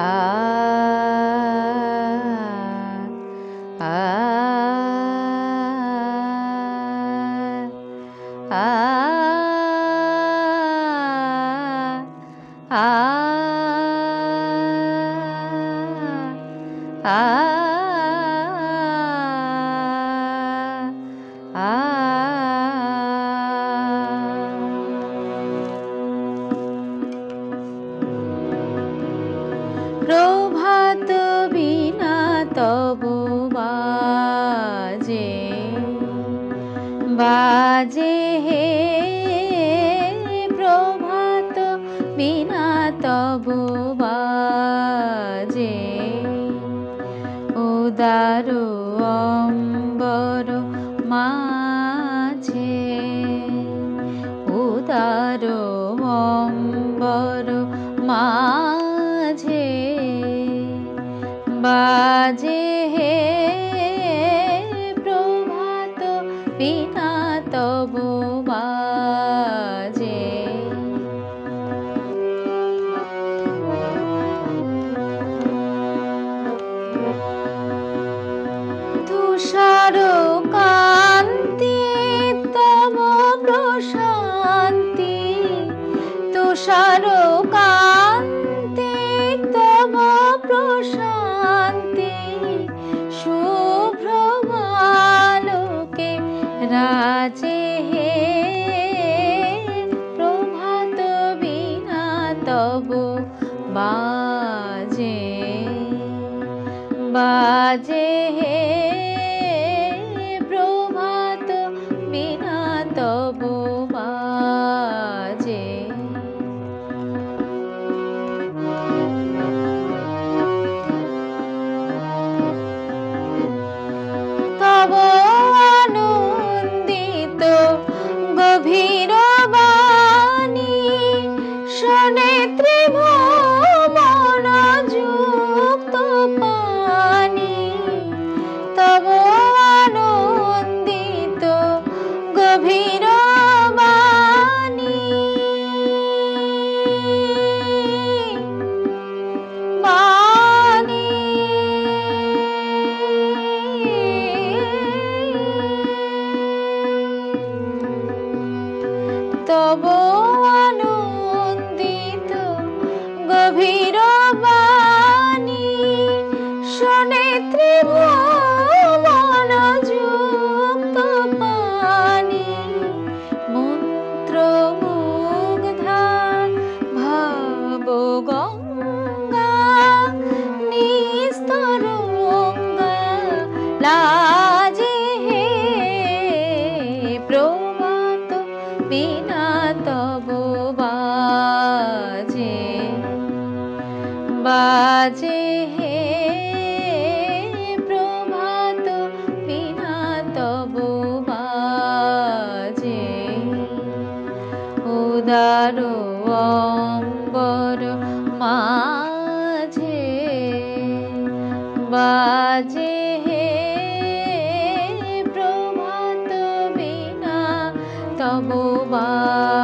ah ah, ah. ah, ah, ah প্রভাত বিনা তব বাজে। বাজে হে প্রভাত বিনা তব বাজে। উদার অম্বর মাঝে, উদার অম্বর মাঝে। বাজে হে প্রভাত বিনা তব বাজে। তুষার কান্তি তব প্রশান্তি। তুষার কান্তি তব প্রশান্তি। রাজে হে প্রভাত বিনা তব বাজে বাজে হে প্রভাত বিনা তব তব আনন্দিত গভীর বাণী শোনে ত্রিভুবন যুক্ত পানি মন্ত্র মুগ্ধা ভাব গঙ্গা নিস্তরঙ্গা লাজে হে প্রভাত বিনা বাজে হে প্রভাত বিনা তব বাজে। উদার অম্বর মাঝে বাজে হে প্রভাত বিনা তব বাজে।